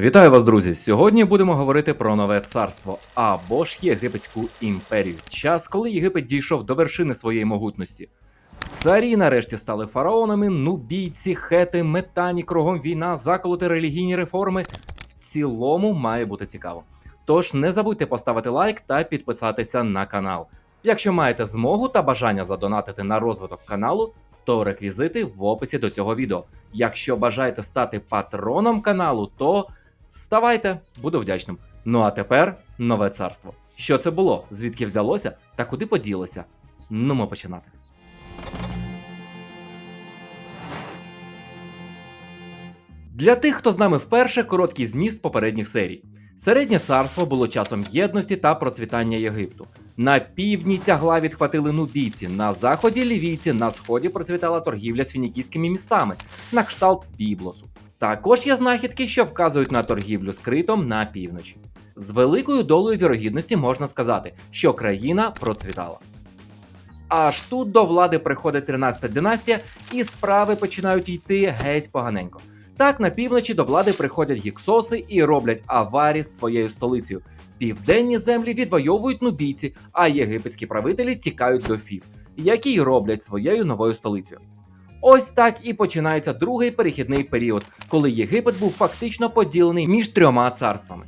Вітаю вас, друзі! Сьогодні будемо говорити про нове царство або ж Єгипетську імперію. Час, коли Єгипет дійшов до вершини своєї могутності. Царі нарешті стали фараонами, нубійці, хети, метані, кругом війна, заколоти, релігійні реформи. В цілому має бути цікаво. Тож не забудьте поставити лайк та підписатися на канал. Якщо маєте змогу та бажання задонатити на розвиток каналу, то реквізити в описі до цього відео. Якщо бажаєте стати патроном каналу, то ставайте, буду вдячним. Ну а тепер нове царство. Що це було? Звідки взялося та куди поділося? Нумо починати. Для тих, хто з нами вперше, короткий зміст попередніх серій. Середнє царство було часом єдності та процвітання Єгипту. На півдні тягла відхватили нубійці, на заході лівійці, на сході процвітала торгівля з фінікійськими містами, на кшталт Біблосу. Також є знахідки, що вказують на торгівлю з критом на півночі. З великою долею вірогідності можна сказати, що країна процвітала. Аж тут до влади приходить 13-та династія, і справи починають йти геть поганенько. Так, на півночі до влади приходять гіксоси і роблять Аваріс своєю столицею. Південні землі відвоюють нубійці, а єгипетські правителі тікають до Фів, які й роблять своєю новою столицею. Ось так і починається другий перехідний період, коли Єгипет був фактично поділений між трьома царствами.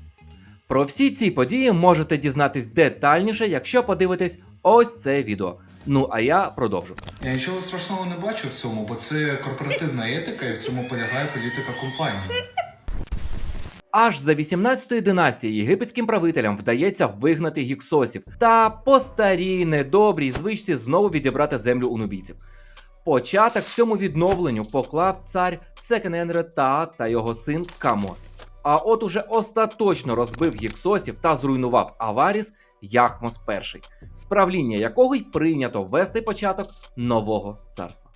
Про всі ці події можете дізнатись детальніше, якщо подивитесь ось це відео. Ну а я продовжу. Я нічого страшного не бачу в цьому, бо це корпоративна етика, і в цьому полягає політика компанії. Аж за 18-ї династії єгипетським правителям вдається вигнати гіксосів та по старій недобрій звичці знову відібрати землю у нубійців. Початок цьому відновленню поклав цар Секененре та та його син Камос. А от уже остаточно розбив гіксосів та зруйнував Аваріс Яхмос І, з правління якого й прийнято ввести початок нового царства.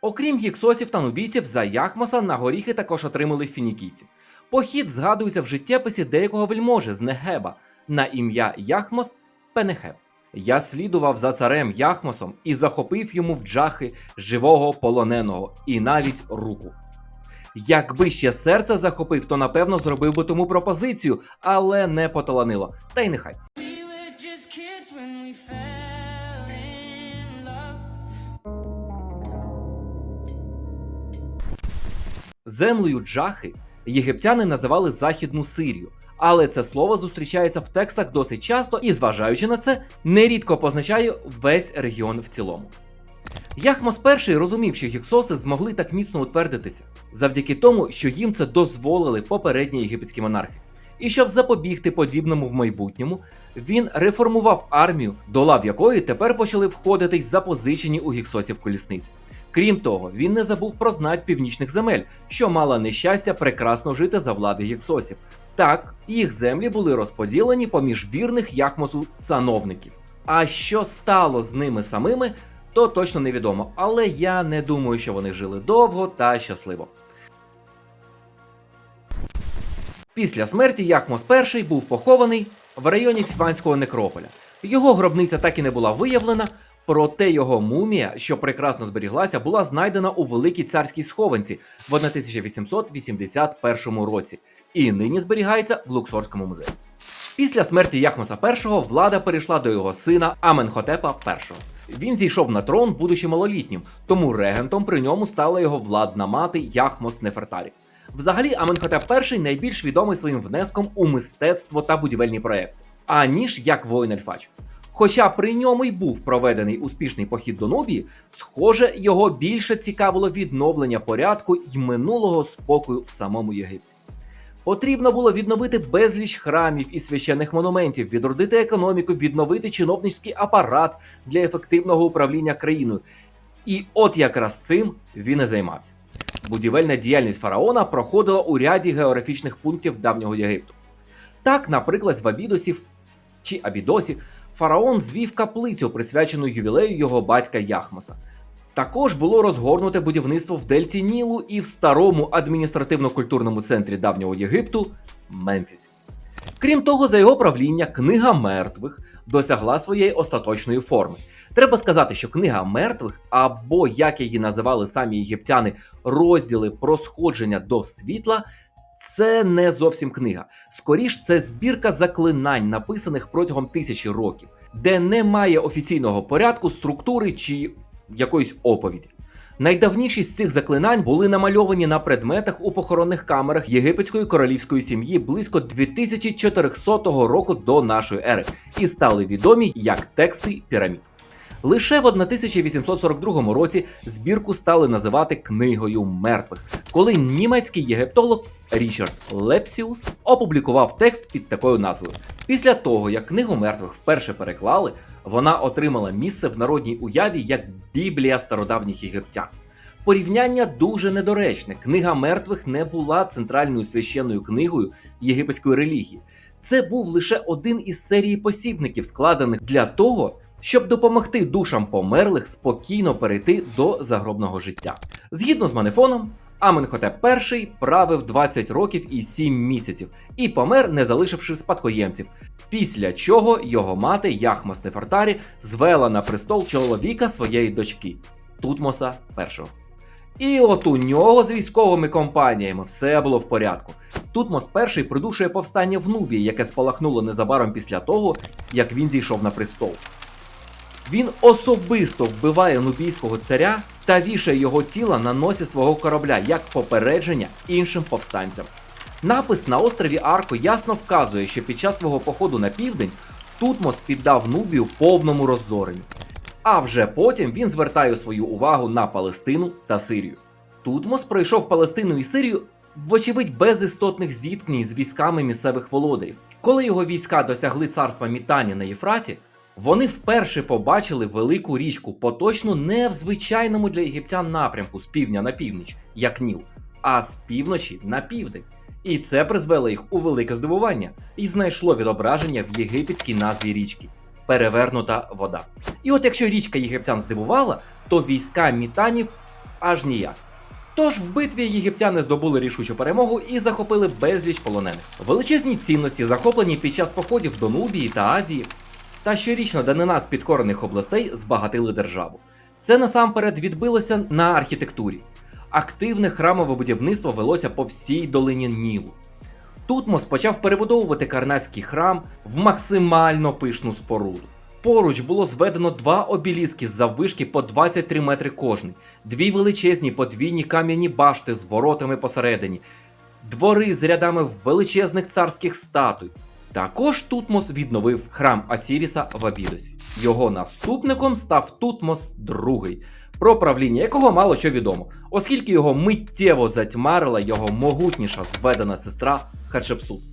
Окрім гіксосів та нубійців, за Яхмоса на горіхи також отримали фінікійці. Похід згадується в життєписі деякого вельможи з Негеба на ім'я Яхмос Пенехеб. Я слідував за царем Яхмосом і захопив йому в джахи живого полоненого і навіть руку. Якби ще серце захопив, то напевно зробив би тому пропозицію, але не поталанило. Та й нехай. Землею Джахи єгиптяни називали Західну Сирію, але це слово зустрічається в текстах досить часто і, зважаючи на це, нерідко позначає весь регіон в цілому. Яхмос І розумів, що гіксоси змогли так міцно утвердитися завдяки тому, що їм це дозволили попередні єгипетські монархи. І щоб запобігти подібному в майбутньому, він реформував армію, до лав якої тепер почали входити запозичені у гіксосів колісниці. Крім того, він не забув про знать північних земель, що мала нещастя прекрасно жити за влади гіксосів. Так, їх землі були розподілені поміж вірних Яхмосу цановників. А що стало з ними самими, то точно невідомо, але я не думаю, що вони жили довго та щасливо. Після смерті Яхмос І був похований в районі Фіванського некрополя. Його гробниця так і не була виявлена, проте його мумія, що прекрасно зберіглася, була знайдена у великій царській схованці в 1881 році і нині зберігається в Луксорському музеї. Після смерті Яхмоса І влада перейшла до його сина Аменхотепа І. Він зійшов на трон, будучи малолітнім, тому регентом при ньому стала його владна мати Яхмос Нефертарі. Взагалі, Аменхотеп І найбільш відомий своїм внеском у мистецтво та будівельні проекти, аніж як воїн Ельфач. Хоча при ньому й був проведений успішний похід до Нубії, схоже, його більше цікавило відновлення порядку й минулого спокою в самому Єгипті. Потрібно було відновити безліч храмів і священних монументів, відродити економіку, відновити чиновницький апарат для ефективного управління країною. І от якраз цим він і займався. Будівельна діяльність фараона проходила у ряді географічних пунктів давнього Єгипту. Так, наприклад, в Абідосів чи Абідосі фараон звів каплицю, присвячену ювілею його батька Яхмоса. Також було розгорнуте будівництво в Дельті Нілу і в старому адміністративно-культурному центрі давнього Єгипту Мемфісі. Крім того, за його правління книга мертвих досягла своєї остаточної форми. Треба сказати, що книга мертвих, або як її називали самі єгиптяни, розділи про сходження до світла. Це не зовсім книга. Скоріш, це збірка заклинань, написаних протягом тисячі років, де немає офіційного порядку, структури чи якоїсь оповіді. Найдавніші з цих заклинань були намальовані на предметах у похоронних камерах єгипетської королівської сім'ї близько 2400 року до нашої ери і стали відомі як тексти пірамід. Лише в 1842 році збірку стали називати книгою мертвих, коли німецький єгиптолог Річард Лепсіус опублікував текст під такою назвою. Після того, як книгу мертвих вперше переклали, вона отримала місце в народній уяві як Біблія стародавніх єгиптян. Порівняння дуже недоречне. Книга мертвих не була центральною священною книгою єгипетської релігії. Це був лише один із серії посібників, складених для того, щоб допомогти душам померлих спокійно перейти до загробного життя. Згідно з Манефоном, Аменхотеп І правив 20 років і 7 місяців і помер, не залишивши спадкоємців. Після чого його мати Яхмос Нефертарі звела на престол чоловіка своєї дочки Тутмоса І. І от у нього з військовими компаніями все було в порядку. Тутмос І придушує повстання в Нубії, яке спалахнуло незабаром після того, як він зійшов на престол. Він особисто вбиває нубійського царя та вішає його тіло на носі свого корабля як попередження іншим повстанцям. Напис на острові Арко ясно вказує, що під час свого походу на південь Тутмос піддав Нубію повному розоренню. А вже потім він звертає свою увагу на Палестину та Сирію. Тутмос пройшов Палестину і Сирію, вочевидь, без істотних зіткнень з військами місцевих володарів. Коли його війська досягли царства Мітані на Єфраті, вони вперше побачили велику річку, поточну не в звичайному для єгиптян напрямку з півдня на північ, як Ніл, а з півночі на південь. І це призвело їх у велике здивування і знайшло відображення в єгипетській назві річки перевернута вода. І от якщо річка єгиптян здивувала, то війська мітанів аж ніяк. Тож в битві єгиптяни здобули рішучу перемогу і захопили безліч полонених. Величезні цінності, захоплені під час походів до Нубії та Азії, та щорічна данина з підкорених областей збагатили державу. Це насамперед відбилося на архітектурі. Активне храмове будівництво велося по всій долині Нілу. Тутмос почав перебудовувати карнацький храм в максимально пишну споруду. Поруч було зведено два обіліски з заввишки по 23 метри кожний, дві величезні подвійні кам'яні башти з воротами посередині, двори з рядами величезних царських статуй. Також Тутмос відновив храм Асіріса в Абідосі. Його наступником став Тутмос II, про правління якого мало що відомо, оскільки його миттєво затьмарила його могутніша зведена сестра Хатшепсут.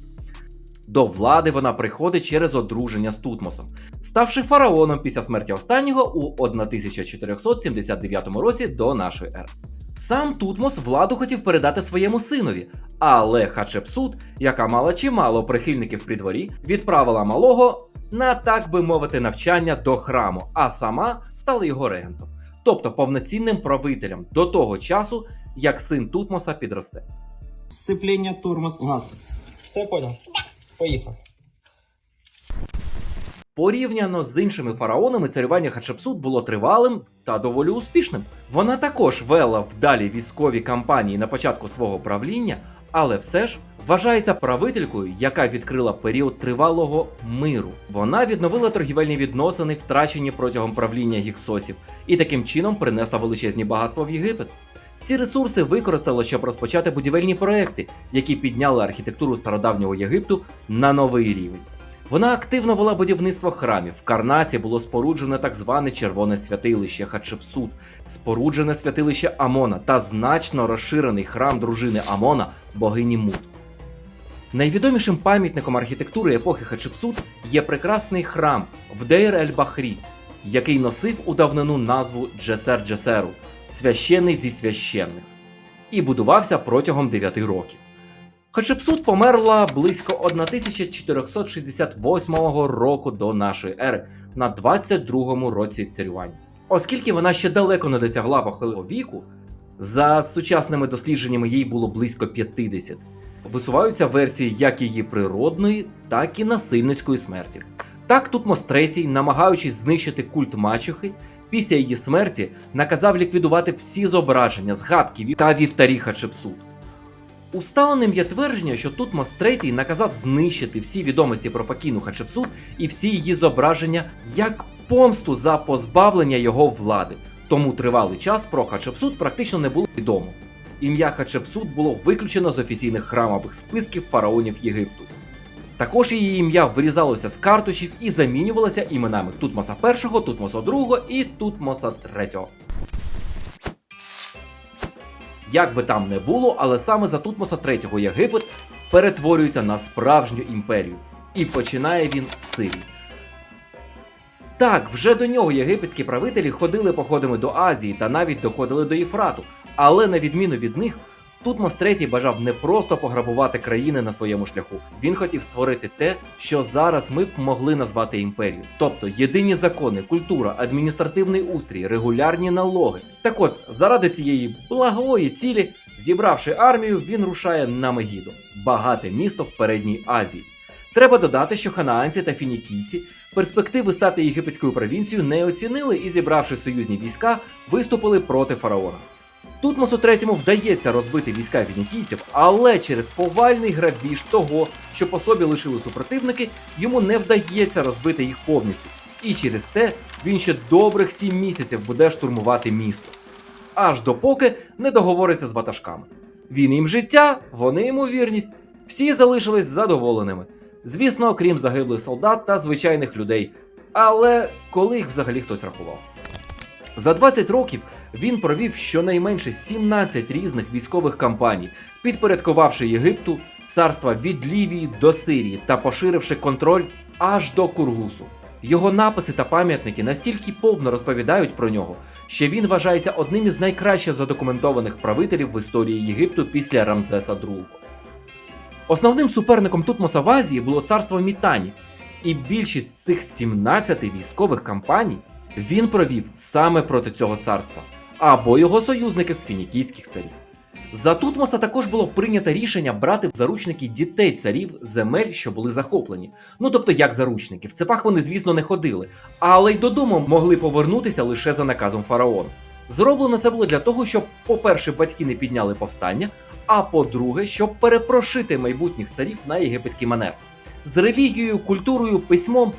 До влади вона приходить через одруження з Тутмосом, ставши фараоном після смерті останнього у 1479 році до нашої ери. Сам Тутмос владу хотів передати своєму синові, але Хатшепсут, яка мала чимало прихильників при дворі, відправила малого на так би мовити навчання до храму, а сама стала його регентом, тобто повноцінним правителем до того часу, як син Тутмоса підросте. Сцепление, тормоз, газ. Все понял? Поїхав. Порівняно з іншими фараонами, царювання Хатшепсут було тривалим та доволі успішним. Вона також вела вдалі військові кампанії на початку свого правління, але все ж вважається правителькою, яка відкрила період тривалого миру. Вона відновила торгівельні відносини, втрачені протягом правління гіксосів, і таким чином принесла величезні багатства в Єгипет. Ці ресурси використала, щоб розпочати будівельні проекти, які підняли архітектуру стародавнього Єгипту на новий рівень. Вона активно вела будівництво храмів. В Карнаці було споруджене так зване червоне святилище Хатшепсут, споруджене святилище Амона та значно розширений храм дружини Амона, богині Мут. Найвідомішим пам'ятником архітектури епохи Хатшепсут є прекрасний храм в Дейр ель-Бахрі, який носив у давнину назву Джесер Джесеру священний зі священних, і будувався протягом 9 років. Хатшепсут померла близько 1468 року до нашої ери на 22-му році царювання. Оскільки вона ще далеко не досягла похилого віку, за сучасними дослідженнями їй було близько 50. Висуваються версії як її природної, так і насильницької смерті. Так Тутмос III, намагаючись знищити культ мачухи, після її смерті наказав ліквідувати всі зображення, згадки та вівтарі Хатшепсут. Усталеним є твердження, що Тутмос III наказав знищити всі відомості про покійну Хатшепсут і всі її зображення як помсту за позбавлення його влади. Тому тривалий час про Хатшепсут практично не було відомо. Ім'я Хатшепсут було виключено з офіційних храмових списків фараонів Єгипту. Також її ім'я вирізалося з карточів і замінювалося іменами Тутмоса І, Тутмоса II і Тутмоса III. Як би там не було, але саме за Тутмоса III Єгипет перетворюється на справжню імперію. І починає він з Сирії. Так, вже до нього єгипетські правителі ходили походами до Азії та навіть доходили до Єфрату, але на відміну від них, Тутмос III бажав не просто пограбувати країни на своєму шляху. Він хотів створити те, що зараз ми б могли назвати імперією. Тобто єдині закони, культура, адміністративний устрій, регулярні налоги. Так от, заради цієї благої цілі, зібравши армію, він рушає на Мегідо, багате місто в передній Азії. Треба додати, що ханаанці та фінікійці перспективи стати єгипетською провінцією не оцінили і, зібравши союзні війська, виступили проти фараона. Тутмосу III вдається розбити війська фінікійців, але через повальний грабіж того, що по собі лишили супротивники, йому не вдається розбити їх повністю. І через те він ще добрих сім місяців буде штурмувати місто. Аж допоки не договориться з ватажками. Він їм життя, вони йому вірність. Всі залишились задоволеними. Звісно, окрім загиблих солдат та звичайних людей. Але коли їх взагалі хтось рахував? За 20 років він провів щонайменше 17 різних військових кампаній, підпорядкувавши Єгипту, царства від Лівії до Сирії та поширивши контроль аж до Кургусу. Його написи та пам'ятники настільки повно розповідають про нього, що він вважається одним із найкраще задокументованих правителів в історії Єгипту після Рамзеса II. Основним суперником Тутмоса в Азії було царство Мітані, і більшість з цих 17 військових кампаній він провів саме проти цього царства або його союзників фінікійських царів. За Тутмоса також було прийнято рішення брати в заручники дітей царів земель, що були захоплені. Ну тобто як заручники. В цепах вони, звісно, не ходили, але й додому могли повернутися лише за наказом фараона. Зроблено це було для того, щоб, по-перше, батьки не підняли повстання, а по-друге, щоб перепрошити майбутніх царів на єгипетський манер. З релігією, культурою, письмом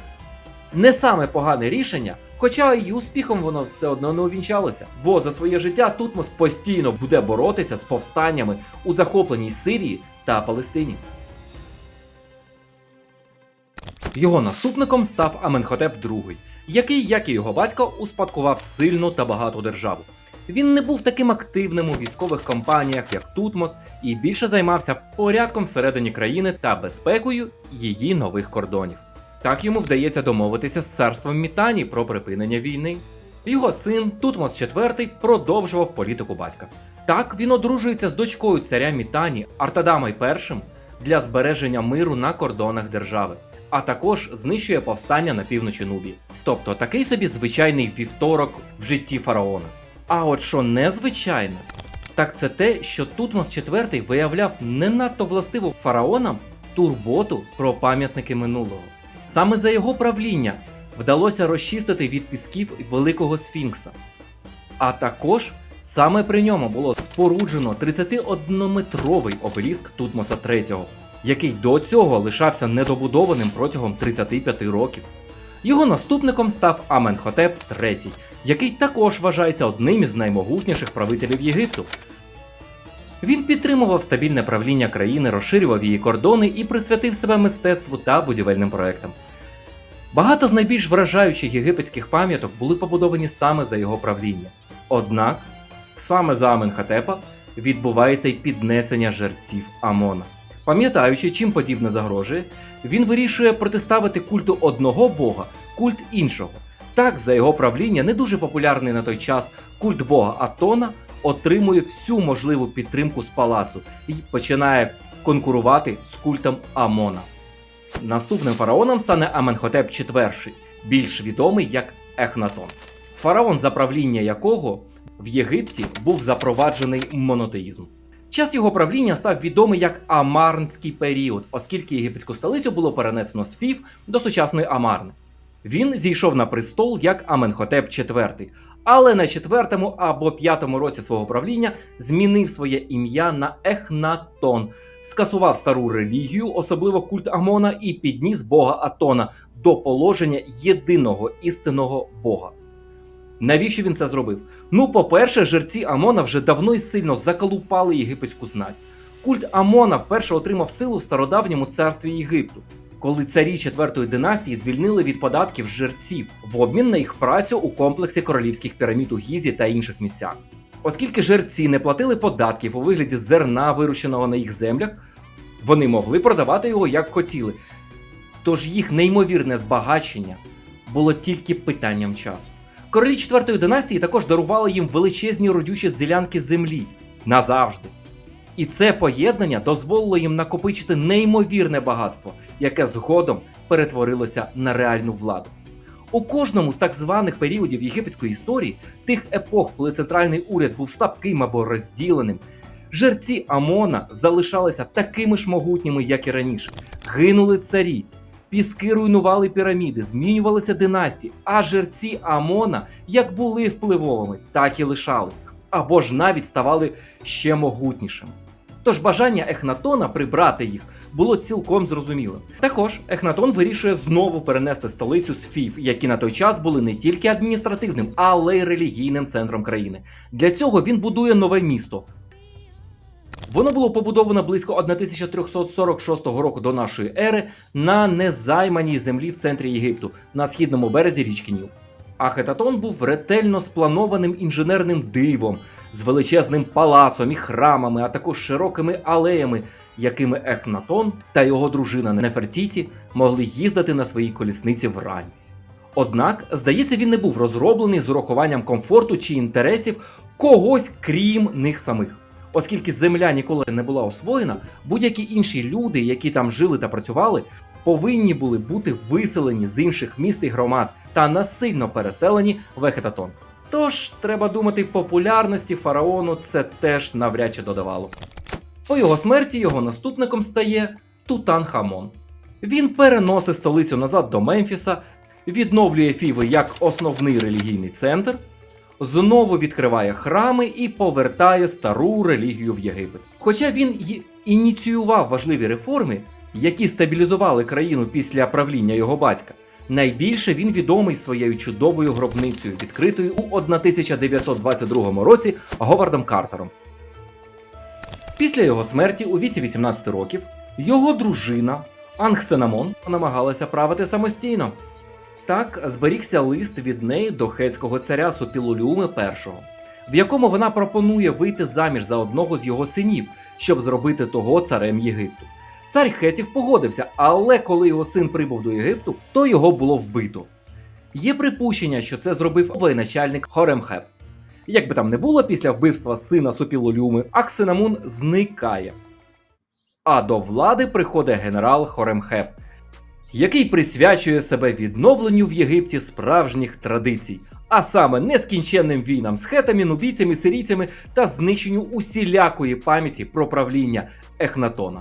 не саме погане рішення, хоча й успіхом воно все одно не увінчалося. Бо за своє життя Тутмос постійно буде боротися з повстаннями у захопленій Сирії та Палестині. Його наступником став Аменхотеп II, який, як і його батько, успадкував сильну та багату державу. Він не був таким активним у військових кампаніях, як Тутмос, і більше займався порядком всередині країни та безпекою її нових кордонів. Так йому вдається домовитися з царством Мітані про припинення війни. Його син Тутмос IV продовжував політику батька. Так він одружується з дочкою царя Мітані Артадамой І для збереження миру на кордонах держави, а також знищує повстання на півночі Нубії. Тобто такий собі звичайний вівторок в житті фараона. А от що незвичайно, так це те, що Тутмос IV виявляв не надто властиву фараонам турботу про пам'ятники минулого. Саме за його правління вдалося розчистити від пісків великого сфінкса. А також саме при ньому було споруджено 31-метровий обеліск Тутмоса III, який до цього лишався недобудованим протягом 35 років. Його наступником став Аменхотеп III, який також вважається одним із наймогутніших правителів Єгипту. Він підтримував стабільне правління країни, розширював її кордони і присвятив себе мистецтву та будівельним проектам. Багато з найбільш вражаючих єгипетських пам'яток були побудовані саме за його правління. Однак, саме за Аменхотепа відбувається й піднесення жерців Амона. Пам'ятаючи, чим подібне загрожує, він вирішує протиставити культу одного бога культ іншого. Так, за його правління не дуже популярний на той час культ бога Атона отримує всю можливу підтримку з палацу і починає конкурувати з культом Амона. Наступним фараоном стане Аменхотеп IV, більш відомий як Ехнатон. Фараон, за правління якого в Єгипті був запроваджений монотеїзм. Час його правління став відомий як Амарнський період, оскільки єгипетську столицю було перенесено з Фів до сучасної Амарни. Він зійшов на престол як Аменхотеп IV, але на четвертому або п'ятому році свого правління змінив своє ім'я на Ехнатон, скасував стару релігію, особливо культ Амона, і підніс бога Атона до положення єдиного істинного бога. Навіщо він це зробив? Ну, по-перше, жерці Амона вже давно і сильно заколупали єгипетську знать. Культ Амона вперше отримав силу в стародавньому царстві Єгипту, коли царі четвертої династії звільнили від податків жерців в обмін на їх працю у комплексі королівських пірамід у Гізі та інших місцях. Оскільки жерці не платили податків у вигляді зерна, вирощеного на їх землях, вони могли продавати його як хотіли. Тож їх неймовірне збагачення було тільки питанням часу. Королі четвертої династії також дарували їм величезні родючі зелянки землі назавжди. І це поєднання дозволило їм накопичити неймовірне багатство, яке згодом перетворилося на реальну владу. У кожному з так званих періодів єгипетської історії, тих епох, коли центральний уряд був слабким або розділеним, жерці Амона залишалися такими ж могутніми, як і раніше. Гинули царі, піски руйнували піраміди, змінювалися династії, а жерці Амона як були впливовими, так і лишались, або ж навіть ставали ще могутнішими. Тож бажання Ехнатона прибрати їх було цілком зрозумілим. Також Ехнатон вирішує знову перенести столицю з Фів, які на той час були не тільки адміністративним, але й релігійним центром країни. Для цього він будує нове місто. Воно було побудовано близько 1346 року до нашої ери на незайманій землі в центрі Єгипту на східному березі річки Ніл. Ахетатон був ретельно спланованим інженерним дивом з величезним палацом і храмами, а також широкими алеями, якими Ехнатон та його дружина Нефертіті могли їздити на своїй колісниці вранці. Однак, здається, він не був розроблений з урахуванням комфорту чи інтересів когось крім них самих. Оскільки земля ніколи не була освоєна, будь-які інші люди, які там жили та працювали, повинні були бути виселені з інших міст і громад та насильно переселені в Ехетатон. Тож, треба думати, популярності фараону це теж навряд чи додавало. По його смерті його наступником стає Тутанхамон. Він переносить столицю назад до Мемфіса, відновлює Фіви як основний релігійний центр, знову відкриває храми і повертає стару релігію в Єгипет. Хоча він й ініціював важливі реформи, які стабілізували країну після правління його батька. Найбільше він відомий своєю чудовою гробницею, відкритою у 1922 році Говардом Картером. Після його смерті у віці 18 років його дружина Ангсенамон намагалася правити самостійно. Так зберігся лист від неї до хетського царя Супілулюми І, в якому вона пропонує вийти заміж за одного з його синів, щоб зробити того царем Єгипту. Цар Хетів погодився, але коли його син прибув до Єгипту, то його було вбито. Є припущення, що це зробив воєначальник Хоремхеп. Як би там не було, після вбивства сина Супілолюми, Аксенамун зникає. А до влади приходить генерал Хоремхеп, який присвячує себе відновленню в Єгипті справжніх традицій, а саме нескінченним війнам з хетами, нубійцями, сирійцями та знищенню усілякої пам'яті про правління Ехнатона.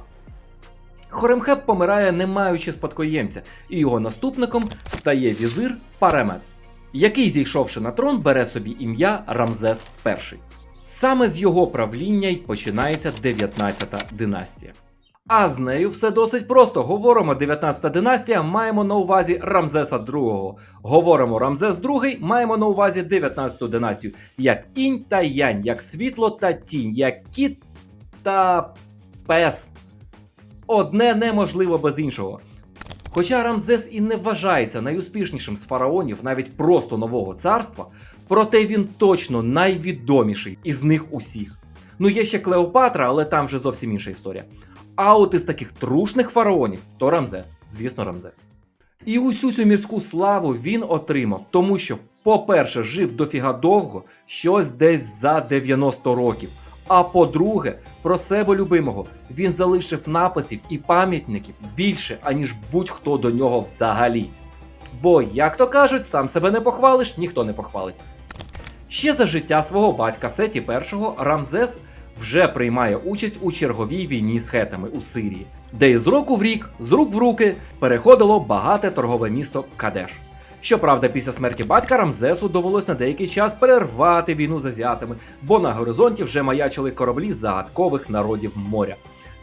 Хоремхеп помирає, не маючи спадкоємця, і його наступником стає візир Паремес, який, зійшовши на трон, бере собі ім'я Рамзес І. Саме з його правління й починається 19-та династія. А з нею все досить просто. Говоримо 19-та династія, маємо на увазі Рамзеса II. Говоримо Рамзес II, маємо на увазі 19-ту династію, як інь та янь, як світло та тінь, як кіт та пес. Одне неможливо без іншого. Хоча Рамзес і не вважається найуспішнішим з фараонів навіть просто нового царства, проте він точно найвідоміший із них усіх. Ну є ще Клеопатра, але там вже зовсім інша історія. А от із таких трушних фараонів то Рамзес, звісно, Рамзес. І усю цю мірську славу він отримав, тому що, по-перше, жив дофіга довго, щось десь за 90 років. А по-друге, про себе любимого він залишив написів і пам'ятників більше, аніж будь-хто до нього взагалі. Бо, як то кажуть, сам себе не похвалиш, ніхто не похвалить. Ще за життя свого батька Сеті І Рамзес вже приймає участь у черговій війні з хетами у Сирії, де із року в рік, з рук в руки, переходило багате торгове місто Кадеш. Щоправда, після смерті батька Рамзесу довелось на деякий час перервати війну з азіатами, бо на горизонті вже маячили кораблі загадкових народів моря.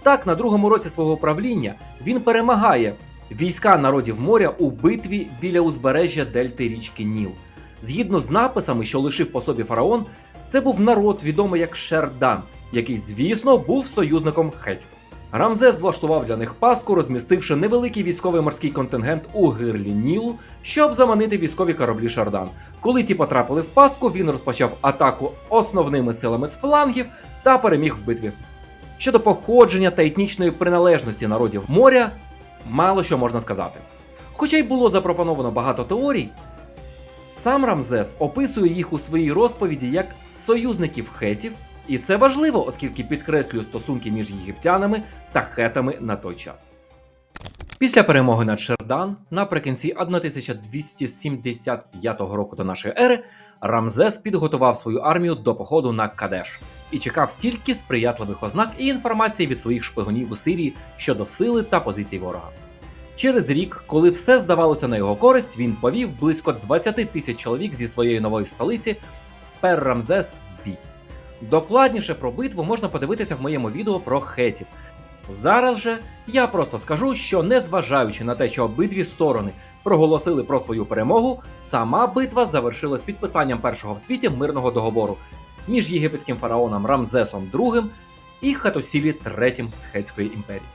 Так, на другому році свого правління він перемагає війська народів моря у битві біля узбережжя дельти річки Ніл. Згідно з написами, що лишив по собі фараон, це був народ, відомий як Шердан, який, звісно, був союзником хетів. Рамзес влаштував для них паску, розмістивши невеликий військовий морський контингент у гирлі Нілу, щоб заманити військові кораблі Шардан. Коли ті потрапили в пастку, він розпочав атаку основними силами з флангів та переміг в битві. Щодо походження та етнічної приналежності народів моря, мало що можна сказати. Хоча й було запропоновано багато теорій, сам Рамзес описує їх у своїй розповіді як союзників хетів, і це важливо, оскільки підкреслює стосунки між єгиптянами та хетами на той час. Після перемоги над Шердан наприкінці 1275 року до нашої ери Рамзес підготував свою армію до походу на Кадеш і чекав тільки сприятливих ознак і інформації від своїх шпигунів у Сирії щодо сили та позицій ворога. Через рік, коли все здавалося на його користь, він повів близько 20 тисяч чоловік зі своєї нової столиці Пер Рамзес. Докладніше про битву можна подивитися в моєму відео про хетів. Зараз же я просто скажу, що незважаючи на те, що обидві сторони проголосили про свою перемогу, сама битва завершилась підписанням першого в світі мирного договору між єгипетським фараоном Рамзесом II і Хатосілі III з Хетської імперії.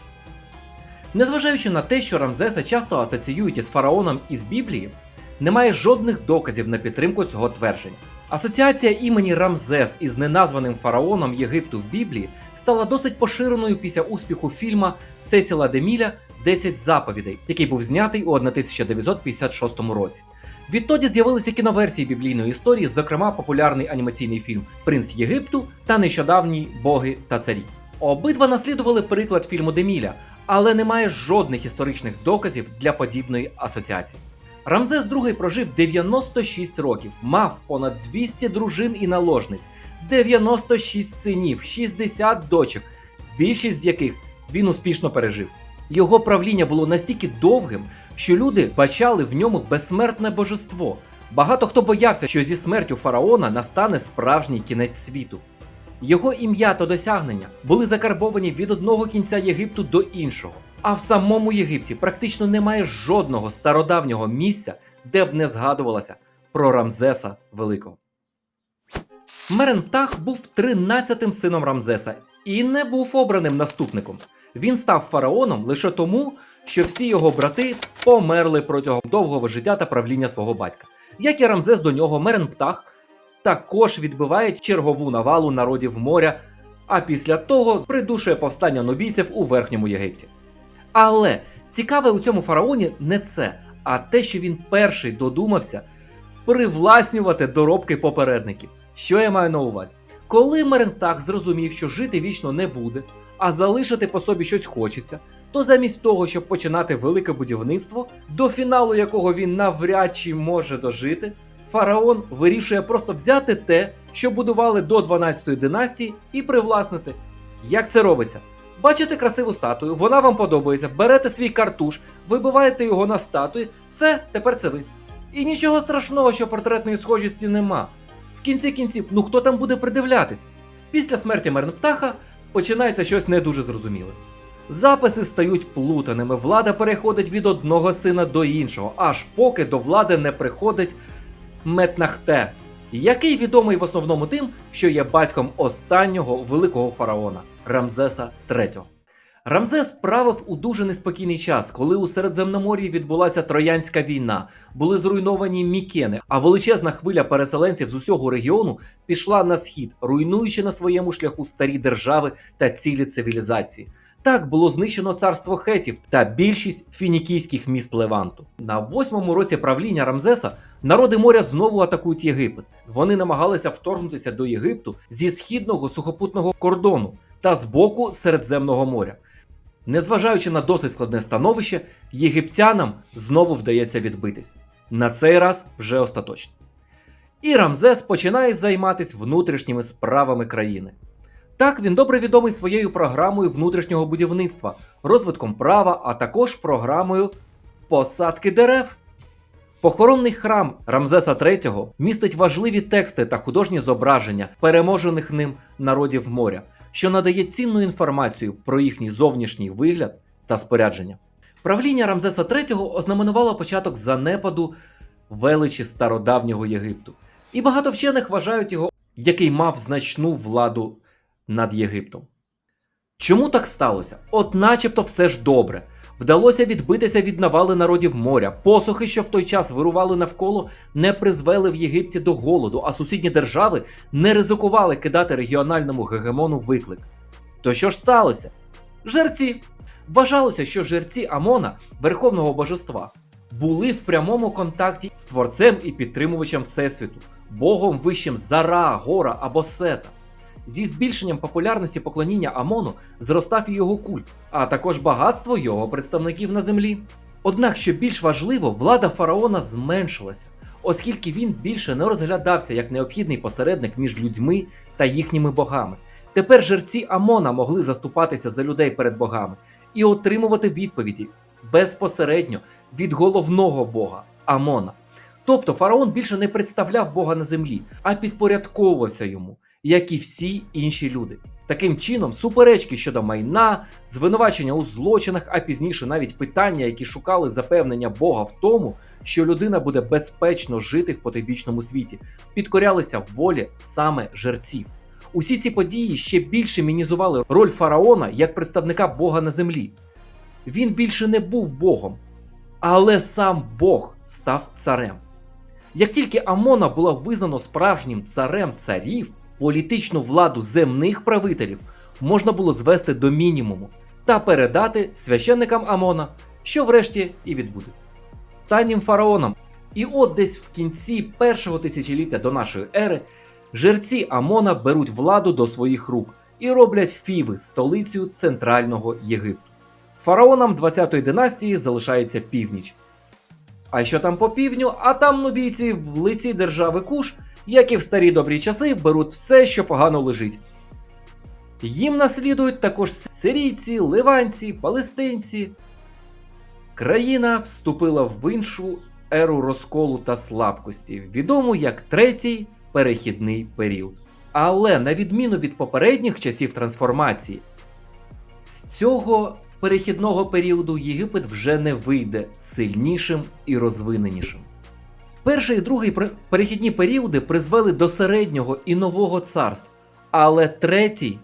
Незважаючи на те, що Рамзеса часто асоціюють із фараоном із Біблії, немає жодних доказів на підтримку цього твердження. Асоціація імені Рамзес із неназваним фараоном Єгипту в Біблії стала досить поширеною після успіху фільма Сесіла Деміля «10 заповідей, який був знятий у 1956 році. Відтоді з'явилися кіноверсії біблійної історії, зокрема популярний анімаційний фільм Принц Єгипту та нещодавній Боги та царі. Обидва наслідували приклад фільму Деміля, але немає жодних історичних доказів для подібної асоціації. Рамзес II прожив 96 років, мав понад 200 дружин і наложниць, 96 синів, 60 дочок, більшість з яких він успішно пережив. Його правління було настільки довгим, що люди бачали в ньому безсмертне божество. Багато хто боявся, що зі смертю фараона настане справжній кінець світу. Його ім'я та досягнення були закарбовані від одного кінця Єгипту до іншого. А в самому Єгипті практично немає жодного стародавнього місця, де б не згадувалося про Рамзеса Великого. Мерентах був 13-тим сином Рамзеса і не був обраним наступником. Він став фараоном лише тому, що всі його брати померли протягом довгого життя та правління свого батька. Як і Рамзес до нього, Меренптах також відбиває чергову навалу народів моря, а після того придушує повстання нобійців у верхньому Єгипті. Але цікаве у цьому фараоні не це, а те, що він перший додумався привласнювати доробки попередників. Що я маю на увазі? Коли Мерентах зрозумів, що жити вічно не буде, а залишити по собі щось хочеться, то замість того, щоб починати велике будівництво, до фіналу якого він навряд чи може дожити, фараон вирішує просто взяти те, що будували до 12-ї династії, і привласнити. Як це робиться? Бачите красиву статую, вона вам подобається, берете свій картуш, вибиваєте його на статуї, все, тепер це ви. І нічого страшного, що портретної схожості нема. В кінці кінців, ну хто там буде придивлятись? Після смерті Мернптаха починається щось не дуже зрозуміле. Записи стають плутаними, влада переходить від одного сина до іншого, аж поки до влади не приходить Метнахте, який відомий в основному тим, що є батьком останнього великого фараона Рамзеса III. Рамзес правив у дуже неспокійний час, коли у Середземномор'ї відбулася Троянська війна, були зруйновані Мікени, а величезна хвиля переселенців з усього регіону пішла на схід, руйнуючи на своєму шляху старі держави та цілі цивілізації. Так було знищено царство хетів та більшість фінікійських міст Леванту. На восьмому році правління Рамзеса народи моря знову атакують Єгипет. Вони намагалися вторгнутися до Єгипту зі східного сухопутного кордону та з боку Середземного моря. Незважаючи на досить складне становище, єгиптянам знову вдається відбитись. На цей раз вже остаточно. І Рамзес починає займатися внутрішніми справами країни. Так, він добре відомий своєю програмою внутрішнього будівництва, розвитком права, а також програмою посадки дерев. Похоронний храм Рамзеса III містить важливі тексти та художні зображення переможених ним народів моря, що надає цінну інформацію про їхній зовнішній вигляд та спорядження. Правління Рамзеса III ознаменувало початок занепаду величі стародавнього Єгипту, і багато вчених вважають його, який мав значну владу над Єгиптом. Чому так сталося? От начебто все ж добре. Вдалося відбитися від навали народів моря. Посухи, що в той час вирували навколо, не призвели в Єгипті до голоду, а сусідні держави не ризикували кидати регіональному гегемону виклик. То що ж сталося? Жерці. Вважалося, що жерці Амона, верховного божества, були в прямому контакті з творцем і підтримувачем Всесвіту, богом вищим Зара, Гора або Сета. Зі збільшенням популярності поклоніння Амону зростав і його культ, а також багатство його представників на землі. Однак, що більш важливо, влада фараона зменшилася, оскільки він більше не розглядався як необхідний посередник між людьми та їхніми богами. Тепер жерці Амона могли заступатися за людей перед богами і отримувати відповіді безпосередньо від головного бога Амона. Тобто фараон більше не представляв Бога на землі, а підпорядковувався йому, як і всі інші люди. Таким чином, суперечки щодо майна, звинувачення у злочинах, а пізніше навіть питання, які шукали запевнення Бога в тому, що людина буде безпечно жити в потойбічному світі, підкорялися волі саме жерців. Усі ці події ще більше мінізували роль фараона як представника Бога на землі. Він більше не був Богом, але сам Бог став царем. Як тільки Амона була визнано справжнім царем царів, політичну владу земних правителів можна було звести до мінімуму та передати священникам Амона, що врешті і відбудеться. Останнім фараоном. І от десь в кінці першого тисячоліття до нашої ери жерці Амона беруть владу до своїх рук і роблять Фіви столицею центрального Єгипту. Фараонам 20-ї династії залишається північ. А що там по півдню? А там нубійці в лиці держави Куш, як і в старі добрі часи, беруть все, що погано лежить. Їм наслідують також сирійці, ливанці, палестинці. Країна вступила в іншу еру розколу та слабкості, відому як третій перехідний період. Але на відміну від попередніх часів трансформації, з цього перехідного періоду Єгипет вже не вийде сильнішим і розвиненішим. Перший і другий перехідні періоди призвели до середнього і нового царств, але третій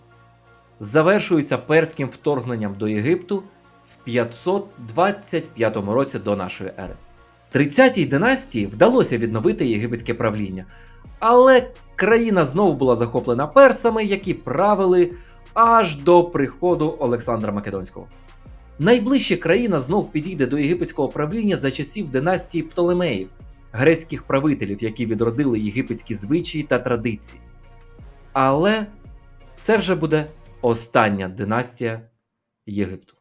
завершується перським вторгненням до Єгипту в 525 році до нашої ери. 30-й династії вдалося відновити єгипетське правління, але країна знову була захоплена персами, які правили аж до приходу Олександра Македонського. Найближче країна знов підійде до єгипетського правління за часів династії Птолемеїв, грецьких правителів, які відродили єгипетські звичаї та традиції. Але це вже буде остання династія Єгипту.